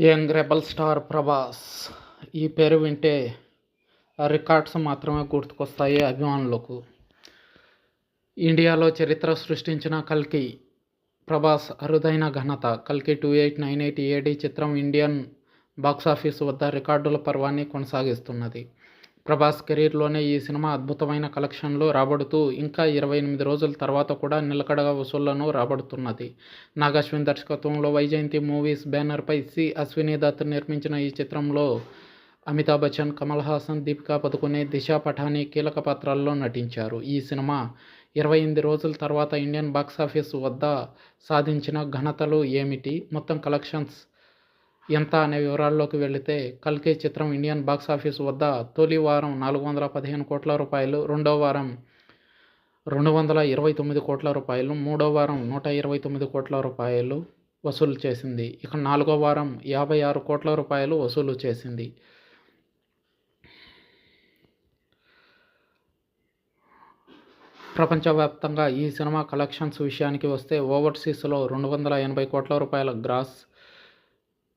Young rebel star Prabhas. ఈ పేరు వింటే రికార్డ్స్ మాత్రమే గుర్తుకొస్తాయి అభిమానులకు. ఇండియాలో చరిత్ర సృష్టించిన కల్కి ప్రభాస్ అరుదైన ఘనత. కల్కి two eight nine eight AD చిత్రం ఇండియన్ బాక్సాఫీస్ వద్ద రికార్డుల పర్వాన్ని కొనసాగిస్తున్నది. ప్రభాస్ కెరీర్లోనే ఈ సినిమా అద్భుతమైన కలెక్షన్లు రాబడుతూ ఇంకా ఇరవై ఎనిమిది రోజుల తర్వాత కూడా నిలకడగా వసూళ్ళను రాబడుతున్నది. నాగాశ్విన్ దర్శకత్వంలో వైజయంతి మూవీస్ బ్యానర్పై సి. అశ్విని దత్ నిర్మించిన ఈ చిత్రంలో అమితాబ్ బచ్చన్ కమల్ హాసన్ దీపికా పదుకునే దిశా పఠాని కీలక పాత్రల్లో నటించారు. ఈ సినిమా ఇరవై ఎనిమిది రోజుల తర్వాత ఇండియన్ బాక్సాఫీస్ వద్ద సాధించిన ఘనతలు ఏమిటి? మొత్తం కలెక్షన్స్ ఎంత అనే వివరాల్లోకి వెళితే కల్కి చిత్రం ఇండియన్ బాక్స్ ఆఫీస్ వద్ద తొలి వారం నాలుగు వందల పదిహేను కోట్ల రూపాయలు రెండో వారం రెండు వందల ఇరవై తొమ్మిది కోట్ల రూపాయలు మూడో వారం నూట ఇరవై తొమ్మిది కోట్ల రూపాయలు వసూలు చేసింది. ఇక నాలుగో వారం యాభై ఆరు కోట్ల రూపాయలు వసూలు చేసింది. ప్రపంచవ్యాప్తంగా ఈ సినిమా కలెక్షన్స్ విషయానికి వస్తే ఓవర్సీస్లో రెండు వందల ఎనభై కోట్ల రూపాయల గ్రాస్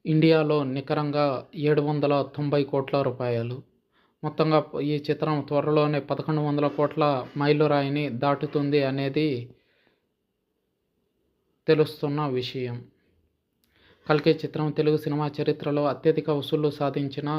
ఇండియాలో నికరంగా ఏడు వందల తొంభై కోట్ల రూపాయలు. మొత్తంగా ఈ చిత్రం త్వరలోనే పదకొండు వందల కోట్ల మైలురాయిని దాటుతుంది అనేది తెలుస్తున్న విషయం. కల్కి చిత్రం తెలుగు సినిమా చరిత్రలో అత్యధిక వసూళ్ళు సాధించిన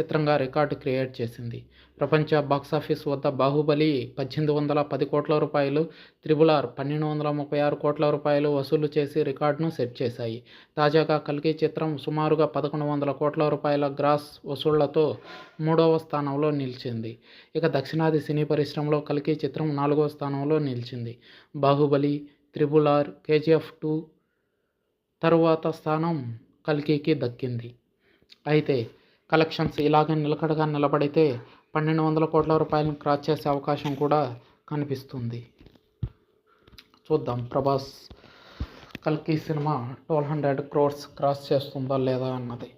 చిత్రంగా రికార్డు క్రియేట్ చేసింది. ప్రపంచ బాక్సాఫీస్ వద్ద బాహుబలి పద్దెనిమిది వందల పది కోట్ల రూపాయలు త్రిబుల్ పన్నెండు వందల ముప్పై ఆరు కోట్ల రూపాయలు వసూలు చేసి రికార్డును సెట్ చేశాయి. తాజాగా కల్కి చిత్రం సుమారుగా పదకొండు వందల కోట్ల రూపాయల గ్రాస్ వసూళ్ళతో మూడవ స్థానంలో నిలిచింది. ఇక దక్షిణాది సినీ పరిశ్రమలో కల్కి చిత్రం నాలుగవ స్థానంలో నిలిచింది. Baahubali triple R KGF two తరువాత స్థానం కల్కికి దక్కింది. అయితే కలెక్షన్స్ ఇలాగే నిలకడగా నిలబడితే పన్నెండు వందల కోట్ల రూపాయలను క్రాస్ చేసే అవకాశం కూడా కనిపిస్తుంది. చూద్దాం ప్రభాస్ కల్కి cinema twelve hundred crores cross చేస్తుందా లేదా అన్నది.